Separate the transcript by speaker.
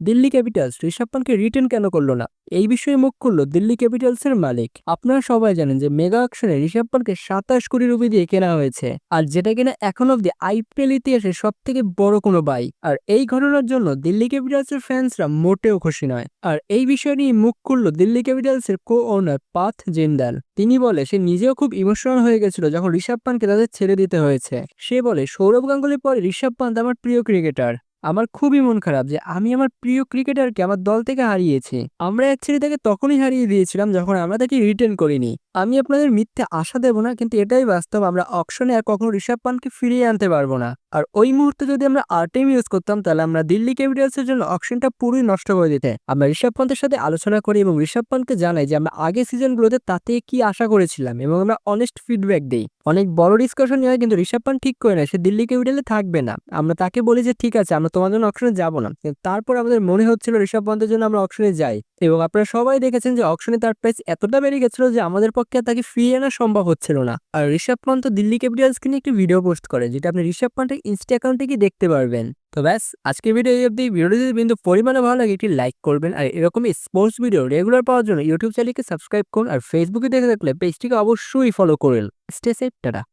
Speaker 1: Delhi Capitals Rishabh পানকে return কেন করল না? এই বিষয়ে মুখ খুললো দিল্লি ক্যাপিটালসের মালিক। আপনারা সবাই জানেন যে মেগা অকশনে ঋষভ পানকে সাতাশ কোটি রুপি দিয়ে কেনা হয়েছে। আর যেটা কিনা এখন অব্দি আইপিএল ইতিহাসে সব থেকে বড় কোনো বাই। আর এই ঘটনার জন্য দিল্লি ক্যাপিটালসের ফ্যান্সরা মোটেও খুশি নয়। আর এই বিষয় নিয়ে মুখ খুললো দিল্লি ক্যাপিটালসের কো ওনার পাথ জিন্দাল। তিনি বলে, সে নিজেও খুব ইমোশনাল হয়ে গেছিল যখন ঋষভ পানকে তাদের ছেড়ে দিতে হয়েছে। সে বলে, সৌরভ গাঙ্গুলির পরে ঋষভ পান্ত আমার প্রিয় ক্রিকেটার আমার খুবই মন খারাপ যে আমি আমার প্রিয় ক্রিকেটারকে আমার দল থেকে হারিয়েছি। আমরা অ্যাকচুয়ালি তাকে তখনই হারিয়ে দিয়েছিলাম যখন আমরা তাকে রিটার্ন করিনি। আমি আপনাদের মিথ্যে আশা দেব না, কিন্তু এটাই বাস্তব, আমরা অকশনে আর কখনো ঋষভ পানকে ফিরিয়ে আনতে পারব না। আর ওই মুহূর্তে যদি আমরা আরটিএম ইউজ করতাম, তাহলে আমরা দিল্লি ক্যাপিটালসের জন্য অকশনটা পুরোই নষ্ট করে দিতে। আমরা ঋষভ পান্তের সাথে আলোচনা করি এবং ঋষভ পান্তকে জানাই যে আমরা আগে সিজনগুলোতে তাতে কি আশা করেছিলাম এবং আমরা অনেস্ট ফিডব্যাক দিই। অনেক বড় ডিসকাশন হয় কিন্তু ঋষভ পান ঠিক করে না সে দিল্লি ক্যাপিটালে থাকবে না। আমরা তাকে বলি যে, ঠিক আছে, আমরা তোমার জন্য অকশনে যাব না। তারপর আমাদের মনে হচ্ছিল ঋষভ পান্তের জন্য আমরা অকশনে যাই। এবং আপনারা সবাই দেখেছেন যে অকশনে তার প্রাইস এতটা বেড়ে গেছিল যে আমাদের পক্ষে তাকে ফিরিয়ে আনা সম্ভব হচ্ছিল না। আর ঋষভ পান্ত দিল্লি ক্যাপিটালসকে নিয়ে একটি ভিডিও পোস্ট করে, যেটা আপনি ঋষভ পান্তের ইনস্টা অ্যাকাউন্টে গিয়ে দেখতে পারবেন। তো ব্যাস, আজকের ভিডিও এই ভিডিওটি যদি বিন্দু পরিমাণে ভালো লাগে, একটি লাইক করবেন। আর এরকমই স্পোর্টস ভিডিও রেগুলার পাওয়ার জন্য ইউটিউব চ্যানেলকে সাবস্ক্রাইব করুন। আর ফেসবুকে দেখে থাকলে পেজটিকে অবশ্যই ফলো করুন স্টে সেফ টাটা।